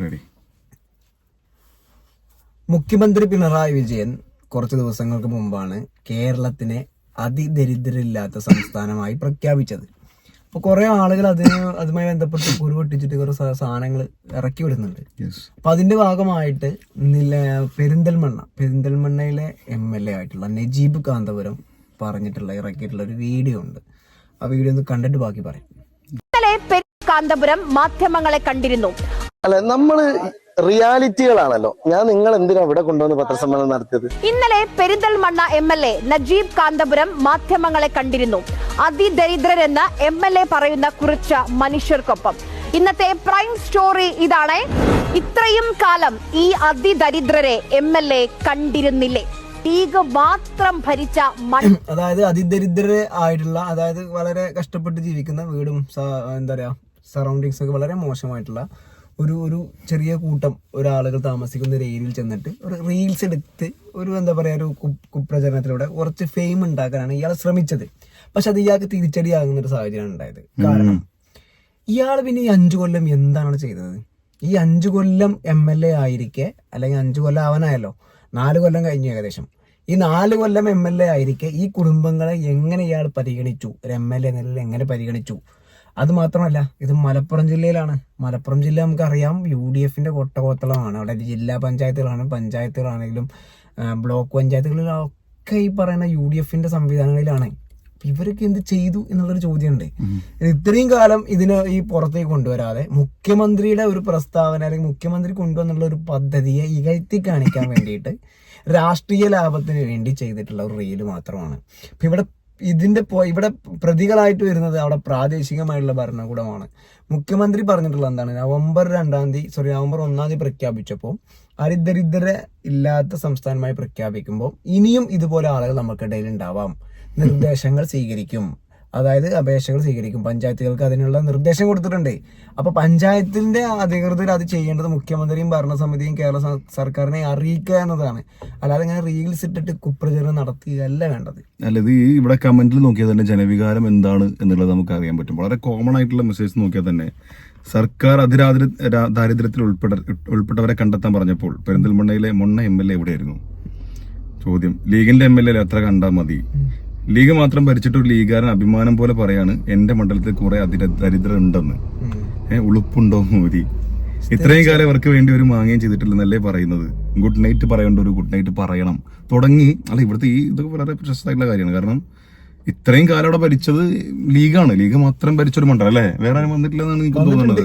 Ready മുഖ്യമന്ത്രി പിണറായി വിജയൻ കുറച്ച് ദിവസങ്ങൾക്ക് മുമ്പാണ് കേരളത്തിനെ അതിദരിദ്രരില്ലാത്ത സംസ്ഥാനമായി പ്രഖ്യാപിച്ചത്. അപ്പൊ കുറെ ആളുകൾ അതിന് അതുമായി ബന്ധപ്പെട്ട് കുരുവെട്ടിച്ചിട്ട് കുറെ സാധനങ്ങൾ ഇറക്കി വിടുന്നുണ്ട്. അപ്പൊ അതിന്റെ ഭാഗമായിട്ട് നില പെരിന്തൽമണ്ണ പെരിന്തൽമണ്ണയിലെ എം എൽ എ ആയിട്ടുള്ള നജീബ് കാന്തപുരം പറഞ്ഞിട്ടുള്ള ഇറക്കിയിട്ടുള്ള ഒരു വീഡിയോ ഉണ്ട്. ആ വീഡിയോ ഒന്ന് കണ്ടിട്ട് ബാക്കി പറയാം. കാന്തപുരം മാധ്യമങ്ങളെ കണ്ടിരുന്നു. അല്ല നമ്മൾ റിയാലിറ്റികളാണല്ലോ. ഞാൻ നിങ്ങൾ എന്തിനാ ഇവിടെ കൊണ്ടുവന്ന് പത്രസമ്മേളനം നടത്തിയത്? ഇന്നലെ Perinthalmanna M L A Najeeb Kanthapuram മാധ്യമങ്ങളെ കണ്ടിരുന്നു. അതിദരിദ്രരെന്ന് എം എൽ എ പറയുന്ന കുറിച്ച മനുഷ്യർക്കൊപ്പം. ഇന്നത്തെ പ്രൈം സ്റ്റോറി ഇതാണ്. ഇത്രയും കാലം ഈ അതിദരിദ്രരെ എം എൽ എ കണ്ടിരുന്നില്ലേ? ലീഗ് മാത്രം ഭരിച്ച അതായത് അതിദരിദ്രരെ ആയിട്ടുള്ള അതായത് വളരെ കഷ്ടപ്പെട്ട് ജീവിക്കുന്ന വീടും എന്താ പറയാ സറൗണ്ടിങ്സ് ഒക്കെ വളരെ മോശമായിട്ടുള്ള ഒരു ഒരു ചെറിയ കൂട്ടം ഒരാളുകൾ താമസിക്കുന്ന ഒരു ഏരിയയിൽ ചെന്നിട്ട് ഒരു റീൽസ് എടുത്ത് ഒരു എന്താ പറയുക ഒരു കുപ്രചരണത്തിലൂടെ കുറച്ച് ഫെയിം ഉണ്ടാക്കാനാണ് ഇയാൾ ശ്രമിച്ചത്. പക്ഷെ അത് ഇയാൾക്ക് തിരിച്ചടിയാകുന്ന ഒരു സാഹചര്യമാണ് ഉണ്ടായത്. കാരണം ഇയാൾ പിന്നെ ഈ അഞ്ചു കൊല്ലം എന്താണ് ചെയ്തത്? ഈ അഞ്ചു കൊല്ലം എം എൽ എ ആയിരിക്കെ അല്ലെങ്കിൽ അഞ്ചു കൊല്ലം അവനായല്ലോ നാല് കൊല്ലം കഴിഞ്ഞു ഏകദേശം. ഈ നാല് കൊല്ലം എം എൽ എ ആയിരിക്കെ ഈ കുടുംബങ്ങളെ എങ്ങനെ ഇയാൾ പരിഗണിച്ചു? ഒരു എം എൽ എ നിലയിൽ എങ്ങനെ പരിഗണിച്ചു? അത് മാത്രമല്ല ഇത് മലപ്പുറം ജില്ലയിലാണ്. മലപ്പുറം ജില്ല നമുക്കറിയാം യു ഡി എഫിന്റെ കൊട്ടകോത്തളമാണ്. അവിടെ ജില്ലാ പഞ്ചായത്തുകളാണ്. പഞ്ചായത്തുകളാണെങ്കിലും ബ്ലോക്ക് പഞ്ചായത്തുകളിലൊക്കെ ഈ പറയുന്ന യു ഡി എഫിന്റെ സംവിധാനങ്ങളിലാണ് ഇവരൊക്കെ എന്ത് ചെയ്തു എന്നുള്ളൊരു ചോദ്യമുണ്ട്. ഇത്രയും കാലം ഇതിന് ഈ പുറത്തേക്ക് കൊണ്ടുവരാതെ മുഖ്യമന്ത്രിയുടെ ഒരു പ്രസ്താവന അല്ലെങ്കിൽ മുഖ്യമന്ത്രി കൊണ്ടുവന്നുള്ള ഒരു പദ്ധതിയെ ഇകഴ്ത്തി കാണിക്കാൻ വേണ്ടിയിട്ട് രാഷ്ട്രീയ ലാഭത്തിന് വേണ്ടി ചെയ്തിട്ടുള്ള ഒരു റീൽ മാത്രമാണ്. ഇവിടെ ഇതിന്റെ ഇവിടെ പ്രതികളായിട്ട് വരുന്നത് അവിടെ പ്രാദേശികമായിട്ടുള്ള ഭരണകൂടമാണ്. മുഖ്യമന്ത്രി പറഞ്ഞിട്ടുള്ള എന്താണ്? നവംബർ രണ്ടാം തീയതി സോറി നവംബർ ഒന്നാം തീയതി പ്രഖ്യാപിച്ചപ്പോൾ അരിദരിദ്ര ഇല്ലാത്ത സംസ്ഥാനമായി പ്രഖ്യാപിക്കുമ്പോൾ ഇനിയും ഇതുപോലെ ആളുകൾ നമുക്കിടയിൽ ഉണ്ടാവാം. നിർദ്ദേശങ്ങൾ സ്വീകരിക്കും. അതായത് അപേക്ഷകൾ സ്വീകരിക്കും. പഞ്ചായത്തുകൾക്ക് അതിനുള്ള നിർദ്ദേശം കൊടുത്തിട്ടുണ്ട്. അപ്പൊ പഞ്ചായത്തിന്റെ അധികൃതർ അത് ചെയ്യേണ്ടത് മുഖ്യമന്ത്രിയും ഭരണസമിതിയും കേരള സർക്കാരിനെ അറിയിക്കുക എന്നതാണ്. അല്ലാതെ ഇങ്ങനെ റീൽസ് ഇട്ടിട്ട് കുപ്രചരണം നടത്തുകയല്ല വേണ്ടത്. അല്ല ഇത് ഈ ഇവിടെ കമന്റിൽ നോക്കിയാൽ തന്നെ ജനവികാരം എന്താണ് എന്നുള്ളത് നമുക്ക് അറിയാൻ പറ്റും. വളരെ കോമൺ ആയിട്ടുള്ള മെസ്സേജ് നോക്കിയാൽ തന്നെ സർക്കാർ അതിരാദ്ര ദാരിദ്ര്യത്തിൽ ഉൾപ്പെട്ട ഉൾപ്പെട്ടവരെ കണ്ടെത്താൻ പറഞ്ഞപ്പോൾ പെരിന്തൽമണ്ണയിലെ മുണ്ണ എം എൽ എ എവിടെയായിരുന്നു? ചോദ്യം. ലീഗിന്റെ എം എൽ എ എത്ര കണ്ടാൽ മതി. ലീഗ് മാത്രം ഭരിച്ചിട്ട് ഒരു ലീഗുകാരൻ അഭിമാനം പോലെ പറയാണ് എന്റെ മണ്ഡലത്തിൽ കുറെ അതിര ദരിദ്രം ഉണ്ടെന്ന് ഏഹ് ഉളുപ്പുണ്ടോ മോദി? ഇത്രയും കാലം അവർക്ക് വേണ്ടി ഒരു മാങ്ങയും ചെയ്തിട്ടില്ലെന്നല്ലേ പറയുന്നത്? ഗുഡ് നൈറ്റ് പറയേണ്ട ഒരു ഗുഡ് നൈറ്റ് പറയണം. തുടങ്ങി അല്ല ഇവിടുത്തെ ഈ ഇതൊക്കെ വളരെ പ്രശസ്തമായിട്ടുള്ള കാര്യമാണ്. കാരണം ഇത്രയും കാലം അവിടെ ഭരിച്ചത് ലീഗാണ്. ലീഗ് മാത്രം ഭരിച്ചൊരു മണ്ഡലം അല്ലേ? വേറെ ആരും വന്നിട്ടില്ലെന്നാണ് എനിക്ക് തോന്നുന്നത്.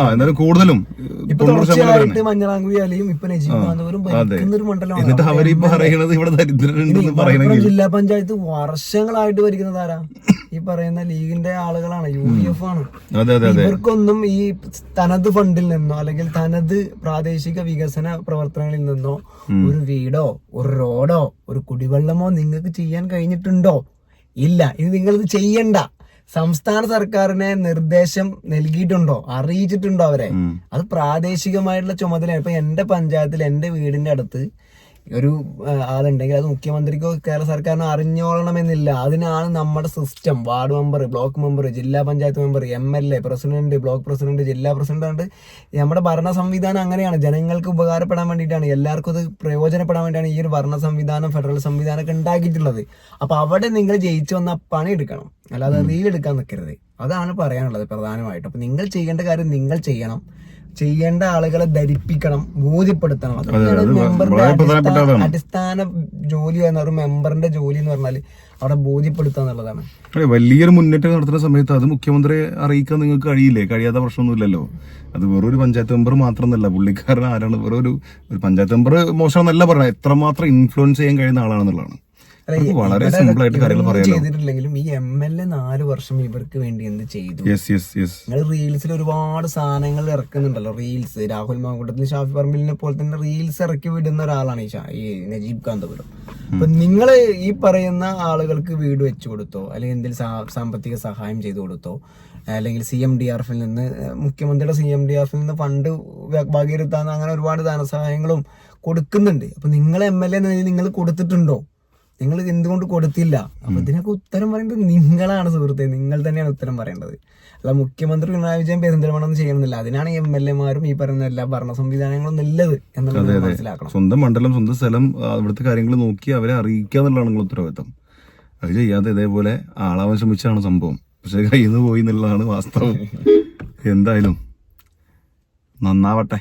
ആ എന്നാലും കൂടുതലും എന്നിട്ട് അവർ MLA പറയണത് ഇവിടെ ദരിദ്രരുണ്ടെന്ന് മലപ്പുറം ജില്ലാ പഞ്ചായത്ത് വർഷങ്ങളായിട്ട് ഭരിക്കുന്നത് ആരാ? ഈ പറയുന്ന ലീഗിന്റെ ആളുകളാണ് യു ഡി എഫ് ആണ് ഇവർക്കൊന്നും ഈ തനത് ഫണ്ടിൽ നിന്നോ അല്ലെങ്കിൽ തനത് പ്രാദേശിക വികസന പ്രവർത്തനങ്ങളിൽ നിന്നോ ഒരു വീടോ ഒരു റോഡോ ഒരു കുടിവെള്ളമോ നിങ്ങൾക്ക് ചെയ്യാൻ കഴിഞ്ഞിട്ടുണ്ടോ? ഇല്ല. ഇത് നിങ്ങളിത് ചെയ്യണ്ട. സംസ്ഥാന സർക്കാരിനെ നിർദ്ദേശം നൽകിയിട്ടുണ്ടോ? അറിയിച്ചിട്ടുണ്ടോ അവരെ? അത് പ്രാദേശികമായിട്ടുള്ള ചുമതല ഇപ്പൊ എന്റെ പഞ്ചായത്തിൽ എന്റെ വീടിന്റെ അടുത്ത് ഒരു ആളുണ്ടെങ്കിൽ അത് മുഖ്യമന്ത്രിക്കോ കേരള സർക്കാരിനോ അറിഞ്ഞോളണമെന്നില്ല. അതിനാണ് നമ്മുടെ system ward member block member ജില്ലാ panchayat member M L A president block president ജില്ലാ പ്രസിഡന്റ് ഉണ്ട്. നമ്മുടെ ഭരണ സംവിധാനം അങ്ങനെയാണ്. ജനങ്ങൾക്ക് ഉപകാരപ്പെടാൻ വേണ്ടിയിട്ടാണ്. എല്ലാവർക്കും അത് പ്രയോജനപ്പെടാൻ വേണ്ടിയാണ് ഈ ഒരു ഭരണ സംവിധാനം ഫെഡറൽ സംവിധാനമൊക്കെ ഉണ്ടാക്കിയിട്ടുള്ളത്. അപ്പൊ അവിടെ നിങ്ങൾ ജയിച്ചു വന്ന പണി എടുക്കണം. അല്ലാതെ റീൽ എടുക്കാൻ നിൽക്കരുത് അതാണ് പറയാനുള്ളത് പ്രധാനമായിട്ടും. അപ്പൊ നിങ്ങൾ ചെയ്യേണ്ട കാര്യം നിങ്ങൾ ചെയ്യണം. ചെയ്യേണ്ട ആളുകളെ ധരിപ്പിക്കണം ബോധ്യപ്പെടുത്തണം. അതൊക്കെയാണ് അടിസ്ഥാന- ജോലി എന്ന ഒരു മെമ്പറിന്റെ ജോലി എന്ന് പറഞ്ഞാൽ അവിടെ ബോധ്യപ്പെടുത്തുക എന്നുള്ളതാണ്. വലിയൊരു മുന്നേറ്റം നടത്തുന്ന സമയത്ത് അത് മുഖ്യമന്ത്രി അറിയിക്കാൻ നിങ്ങൾക്ക് കഴിയില്ലേ? കഴിയാത്ത പ്രശ്നമൊന്നുമില്ലല്ലോ. അത് വെറൊരു പഞ്ചായത്ത് മെമ്പർ മാത്രമെന്നല്ല പുള്ളിക്കാരൻ ആരാണ്? വെറൊരു ഒരു പഞ്ചായത്ത് മെമ്പർ മോശം എന്നല്ല പറഞ്ഞത് എത്രമാത്രം ഇൻഫ്ലുവൻസ് ചെയ്യാൻ കഴിയുന്ന ആളാണെന്നുള്ളതാണ്. വളരെ സിമ്പിൾ ആയിട്ട് കാര്യങ്ങൾ ചെയ്തിട്ടില്ലെങ്കിലും ഈ എം എൽ എ നാല് വർഷം ഇവർക്ക് വേണ്ടി എന്ത് ചെയ്തു? നിങ്ങൾ റീൽസിൽ ഒരുപാട് സാധനങ്ങൾ ഇറക്കുന്നുണ്ടല്ലോ റീൽസ് രാഹുൽ മാങ്കൂട്ടത്തിൽ ഷാഫി പറമ്പിലിനെ പോലെ തന്നെ റീൽസ് ഇറക്കി വിടുന്ന ഒരാളാണ് ഈ ഈ നജീബ് കാന്തപുരം. അപ്പൊ നിങ്ങൾ ഈ പറയുന്ന ആളുകൾക്ക് വീട് വെച്ചു കൊടുത്തോ അല്ലെങ്കിൽ എന്തെങ്കിലും സാമ്പത്തിക സഹായം ചെയ്തു കൊടുത്തോ അല്ലെങ്കിൽ സി എം ഡി ആർ എഫിൽ നിന്ന് മുഖ്യമന്ത്രിയുടെ സി എം ഡി ആർ എഫിൽ നിന്ന് ഫണ്ട് വകയിരുത്താൻ അങ്ങനെ ഒരുപാട് ധനസഹായങ്ങളും കൊടുക്കുന്നുണ്ട്. അപ്പൊ നിങ്ങൾ എം എൽ എ നിങ്ങൾ കൊടുത്തിട്ടുണ്ടോ? നിങ്ങൾ എന്തുകൊണ്ട് കൊടുത്തില്ല? അപ്പൊ ഇതിനൊക്കെ ഉത്തരം പറയേണ്ടത് നിങ്ങളാണ് സുഹൃത്തെ. നിങ്ങൾ തന്നെയാണ് ഉത്തരം പറയേണ്ടത്. അല്ല മുഖ്യമന്ത്രി പിണറായി വിജയൻ പെരിന്തൽമണ്ണ ഒന്നും ചെയ്യണമെന്നില്ല അതിനാണ് എം എൽ എമാരും ഈ പറയുന്ന എല്ലാ ഭരണ സംവിധാനങ്ങളും നല്ലത് എന്നുള്ളത് മനസ്സിലാക്കണം. സ്വന്തം മണ്ഡലം സ്വന്തം സ്ഥലം അവിടുത്തെ കാര്യങ്ങൾ നോക്കി അവരെ അറിയിക്കുക എന്നുള്ളതാണ് നിങ്ങളുടെ ഉത്തരവാദിത്തം. അത് ചെയ്യാതെ ഇതേപോലെ ആളാവാൻ ശ്രമിച്ചാണ് സംഭവം. പക്ഷെ കയ്യിൽ നിന്ന് പോയി എന്നുള്ളതാണ് വാസ്തവം. എന്തായാലും നന്നാവട്ടെ.